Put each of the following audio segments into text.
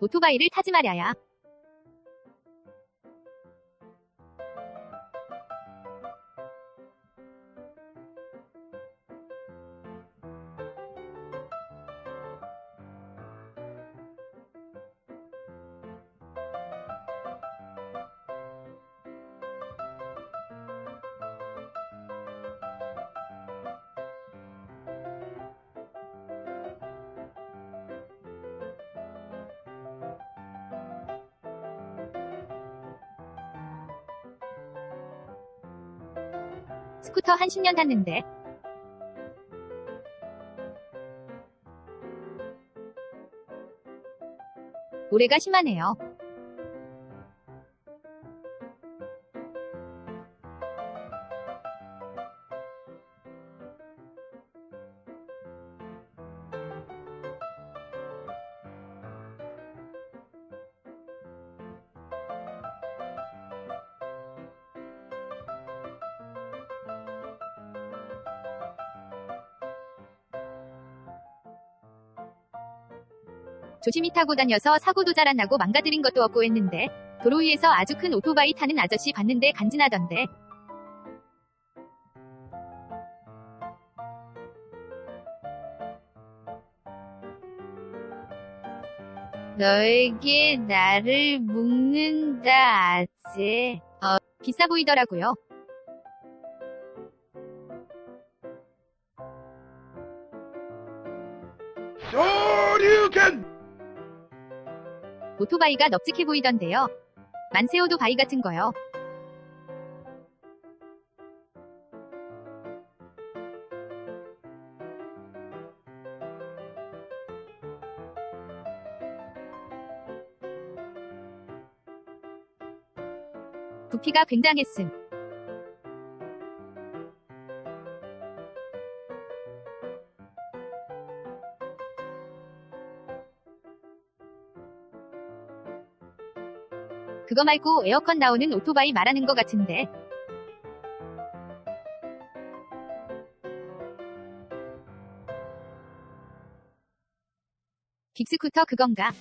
오토바이를 타지 말아야. 스쿠터 한 10년 탔는데. 올해가 심하네요. 조심히 타고 다녀서 사고도 잘 안 나고 망가뜨린 것도 없고 했는데 도로 위에서 아주 큰 오토바이 타는 아저씨 봤는데 간지나던데. 너에게 나를 묶는다 아재. 어 비싸 보이더라고요 오토바이가 넙직해 보이던데요 만세오도 바이 같은 거요 부피가 굉장했음. 그거 말고 에어컨 나오는 오토바이 말하는 거 같은데. 빅스쿠터 그건가?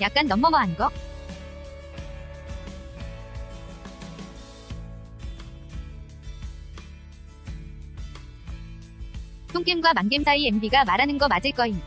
약간 넘머머한 거? 똥겜과 망겜 사이 MB가 말하는 거 맞을 거임.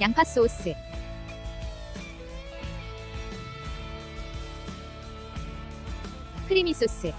양파 소스. 크리미 소스.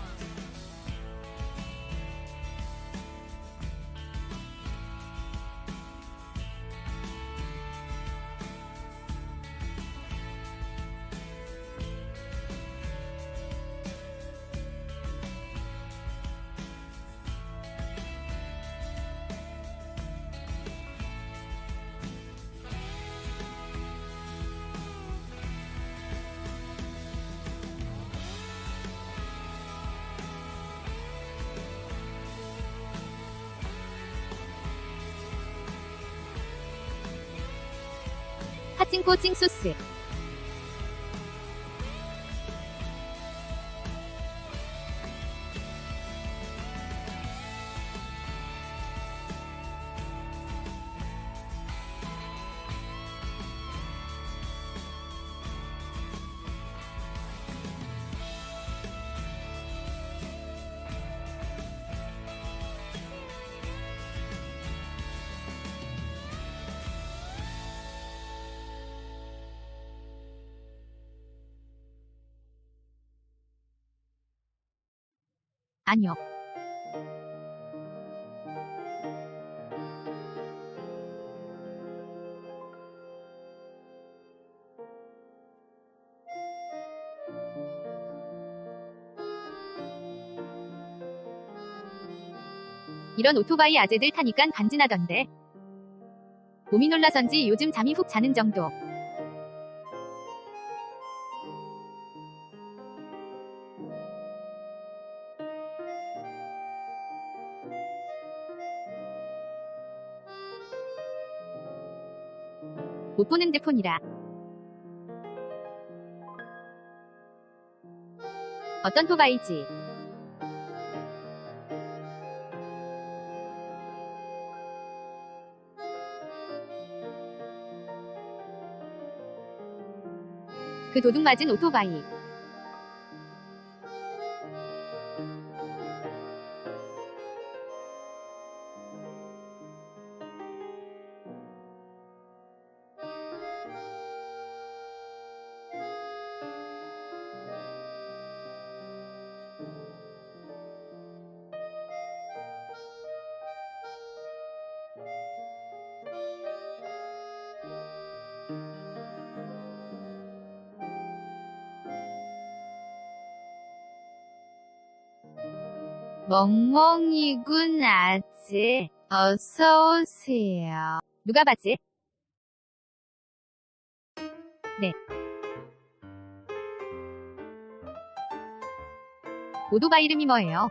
파친코 찡 소스. 아니요. 이런 오토바이 아재들 타니깐 간지나던데. 몸이 놀라선지 요즘 잠이 훅 자는 정도. 못 보는 데폰이라. 어떤 토바이지? 그 도둑 맞은 오토바이. 멍멍이군 아재. 어서 오세요. 누가 봤지? 네. 오토바이 이름이 뭐예요?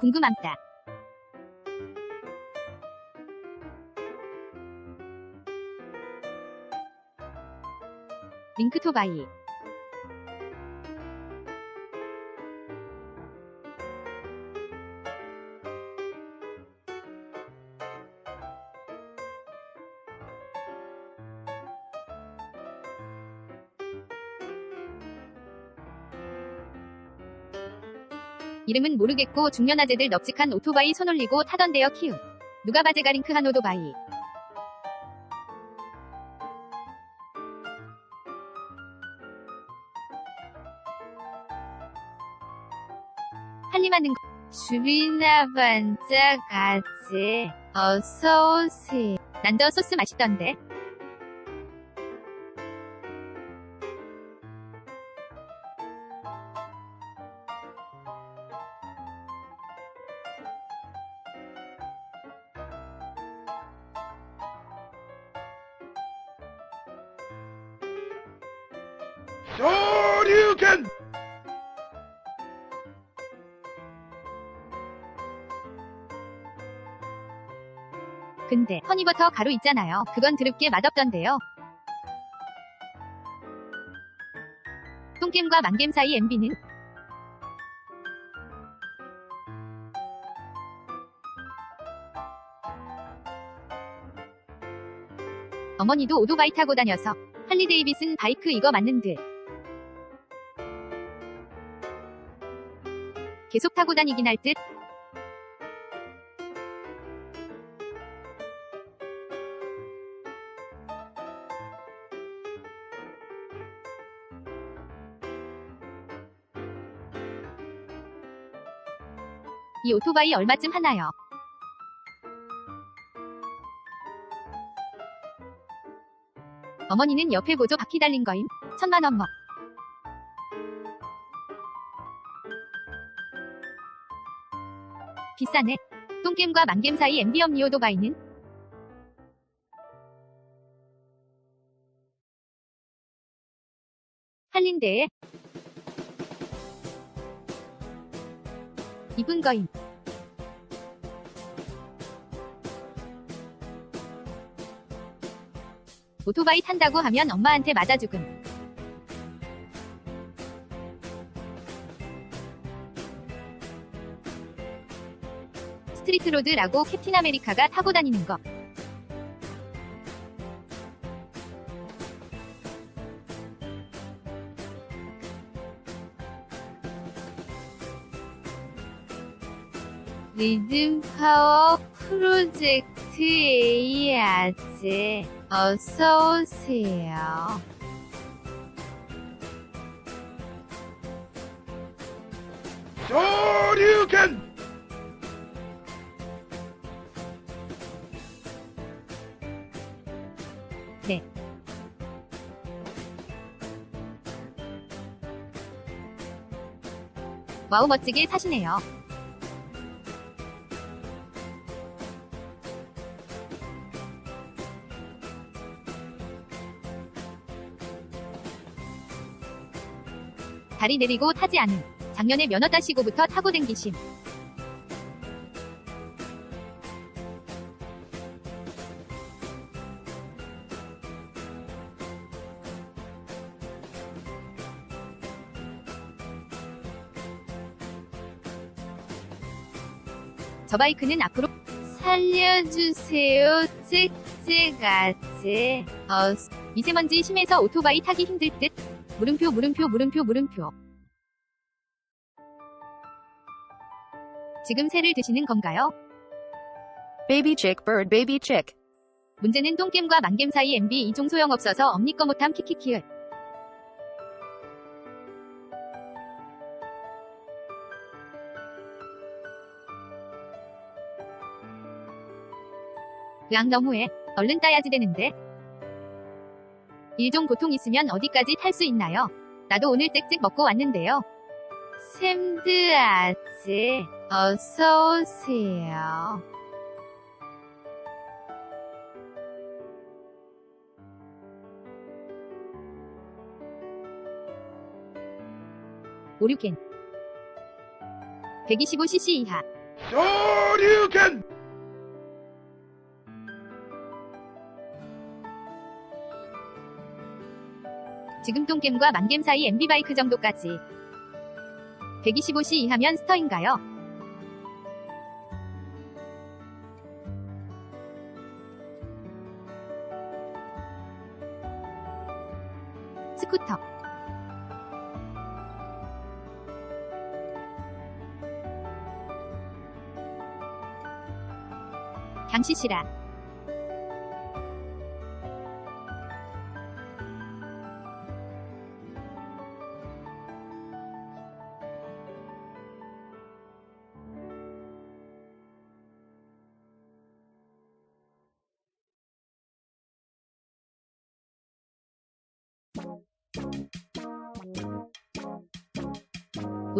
궁금합다. 링크토바이. 이름은 모르겠고 중년 아재들 넙직한 오토바이 손 올리고 타던데요 키우. 누가 바제가 링크한 오토바이. 한림하는 거. 줄이나 반짝 아재. 어서 오세요. 난더 소스 맛있던데. 근데 허니버터 가루 있잖아요. 그건 드럽게 맛없던데요. 똥겜과 망겜 사이 MB는 어머니도 오토바이 타고 다녀서 할리 데이비슨 바이크 이거 맞는 듯. 계속 타고 다니긴 할 듯. 이 오토바이 얼마쯤 하나요? 어머니는 옆에 보조 바퀴 달린 거임. 천만 원 먹. 비싸네. 똥겜과 망겜 사이 엠비엄리 오토바이는 한린대에 이쁜 거임. 오토바이 탄다고 하면 엄마한테 맞아 죽음. 스트리트로드라고 캡틴 아메리카가 타고 다니는 거. 리듬 파워 프로젝트의 아재 어서오세요. 조류겐! 네. 와우 멋지게 사시네요. 다리 내리고 타지 않음. 작년에 면허 따시고부터 타고 댕기심. 저 바이크는 앞으로 살려주세요. 짹짹아째. 어, 미세먼지 심해서 오토바이 타기 힘들 듯. 물음표 물음표 물음표 물음표. 지금 새를 드시는 건가요? Baby chick bird baby chick. 문제는 똥겜과 망겜 사이 MB 이종 소용없어서 엄니꺼 못함 키키키을. 으앙 너무해. 얼른 따야지 되는데. 일종 보통 있으면 어디까지 탈 수 있나요? 나도 오늘 짹짹 먹고 왔는데요. 샘드 아지 어서 오세요. 오류캔 125cc 이하 오류캔 지금 똥겜과 만겜 사이 MB바이크 정도까지. 125C 이하면 스터인가요? 스쿠터. 강시시라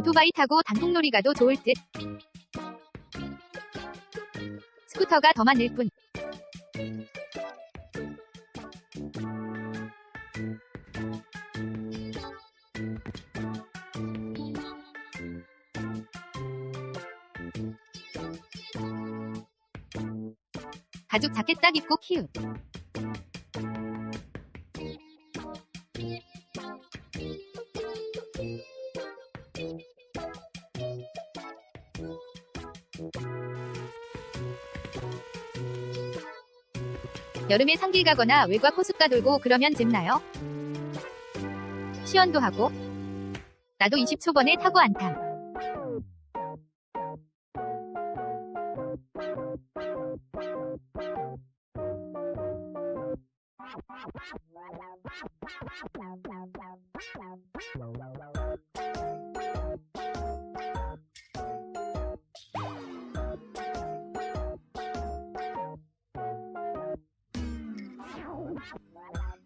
오토바이 타고 단풍놀이 가도 좋을 듯. 스쿠터가 더 많을 뿐. 가죽 자켓 딱 입고 키읔. 여름에 산길 가거나 외곽 호숫가 돌고 그러면 잼나요? 시연도 하고 나도 20초 번에 타고 안 탐.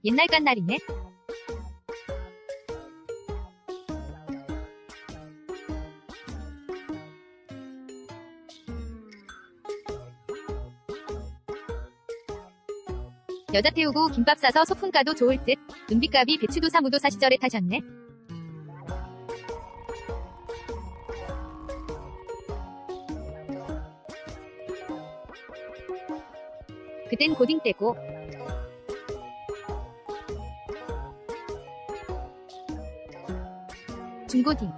옛날 깐날이네. 여자 태우고 김밥 싸서 소풍 가도 좋을 듯. 은비값이 배추도 사 무도 사 시절에 타셨네. 그땐 고딩 때고 중고딩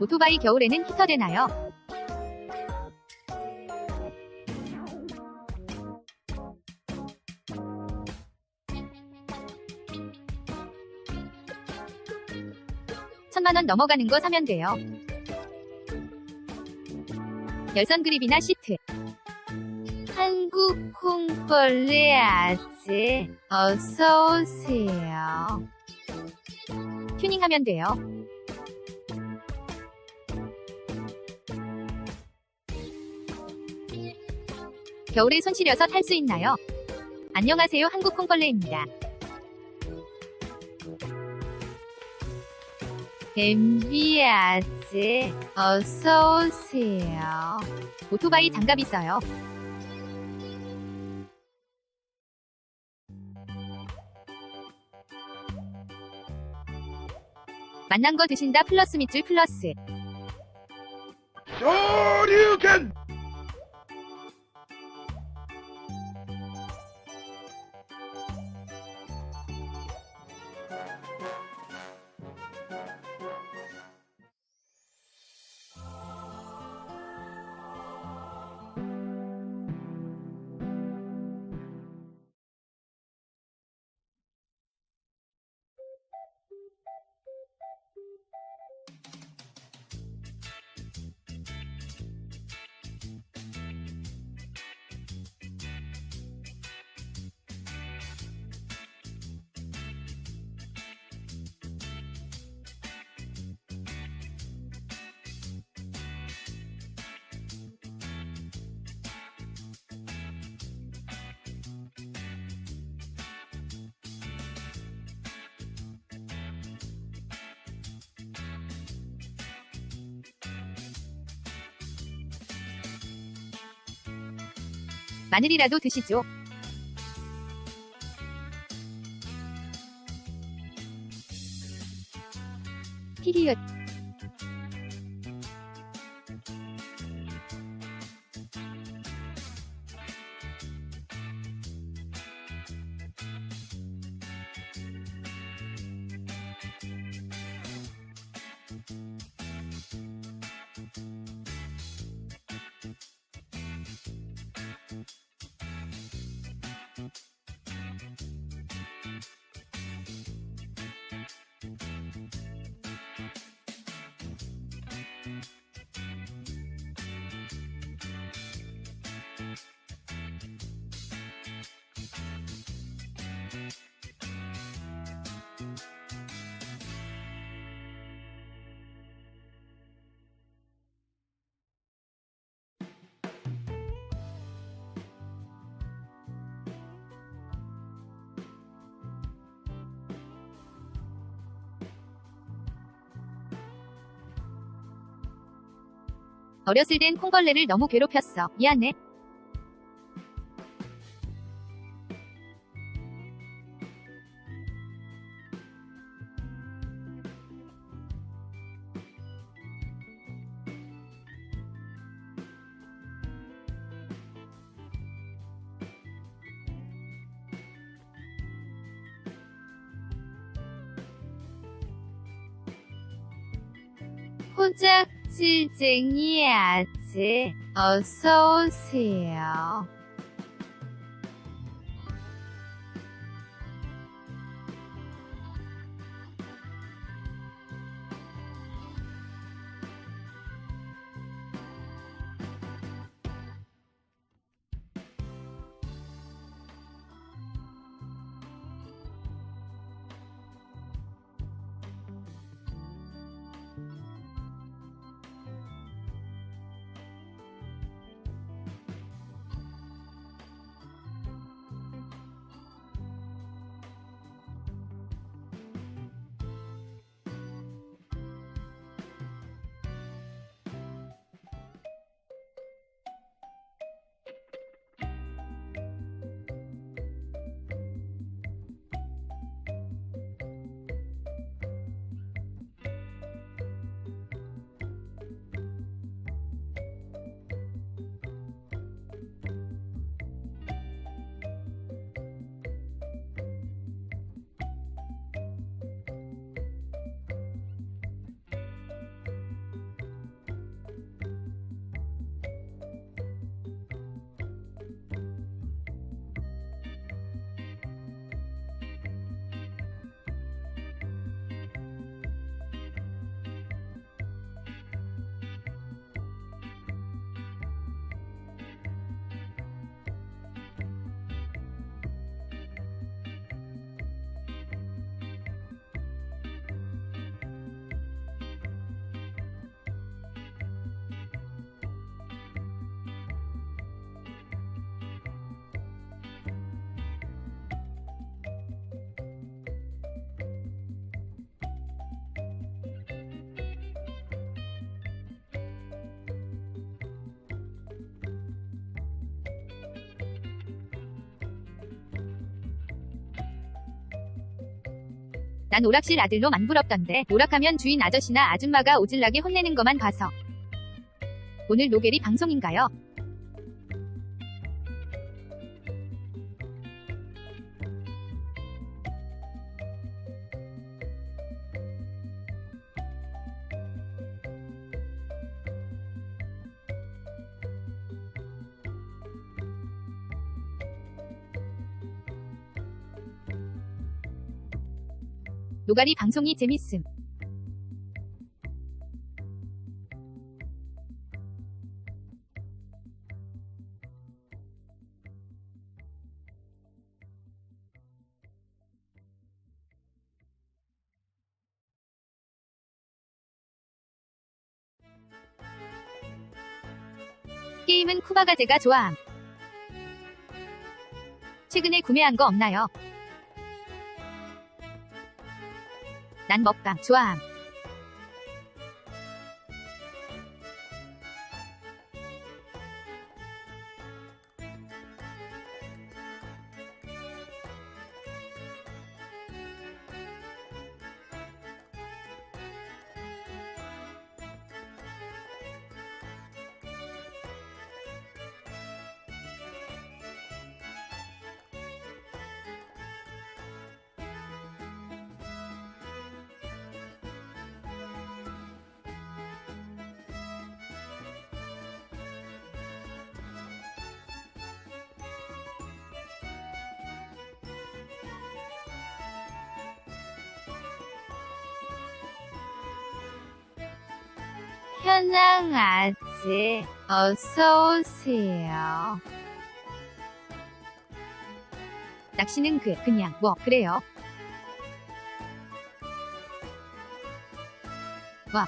오토바이 겨울에는 히터 되나요? 천만원 넘어가는 거 사면 돼요. 열선 그립이나 시트. 한국 콩벌레 아재 어서 오세요. 튜닝하면 돼요. 겨울에 손 시려서 탈 수 있나요? 안녕하세요 한국 콩벌레입니다. MB 아재 어서 오세요. 오토바이 장갑 있어요. 만난 거 드신다 플러스 밑줄 플러스. Shoryuken! 마늘이라도 드시죠. 피리엇 어렸을 땐 콩벌레를 너무 괴롭혔어. 미안해. 호작질쟁이 아재 어서 오세요. 난 오락실 아들로 만부럽던데 오락하면 주인 아저씨나 아줌마가 오질나게 혼내는 것만 봐서. 오늘 노게리 방송인가요? 노가리 방송이 재밌음. 게임은 쿠바가 제가 좋아함. 최근에 구매한 거 없나요? 난 먹방 좋아함. 현ang 아재, 어서 오세요. 낚시는 그, 그냥, 뭐, 그래요. 와.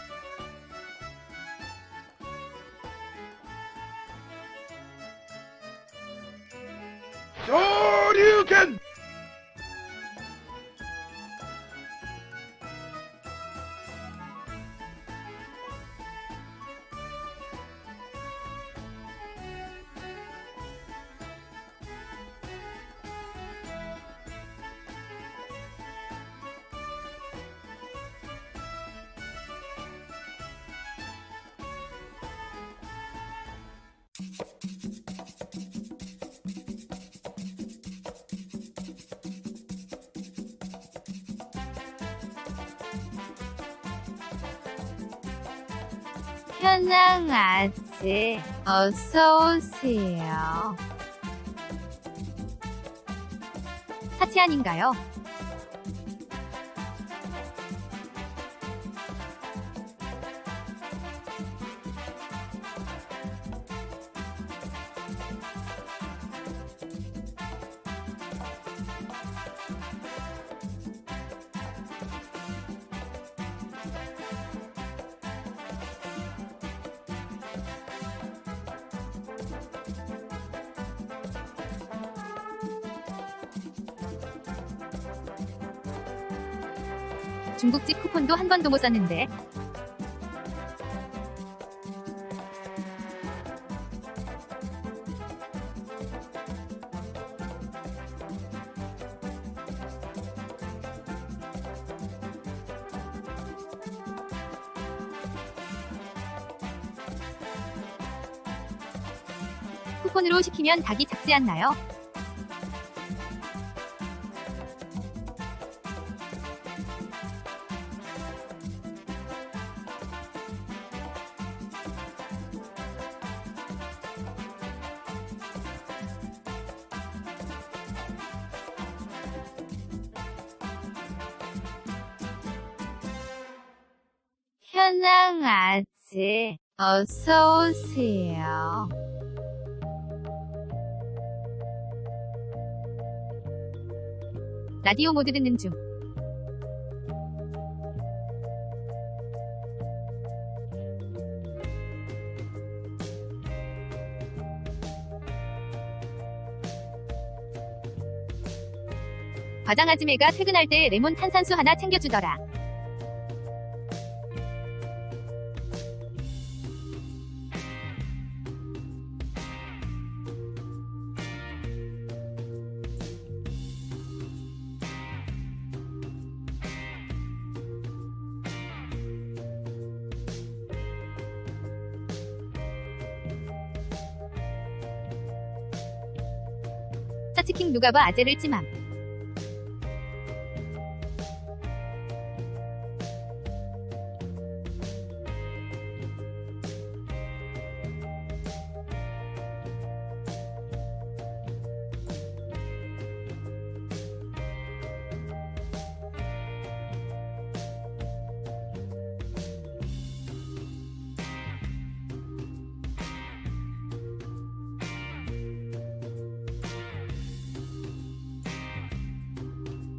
현ang 아재, 어서 오세요. 사치 아닌가요? 중국집 쿠폰도 한 번도 못 썼는데. 쿠폰으로 시키면 닭이 작지 않나요? 현ang 아재, 어서 오세요. 라디오 모드 듣는 중. 과장 아즈메가 퇴근할 때 레몬 탄산수 하나 챙겨주더라. 치킨 누가 봐 아재를 찜함.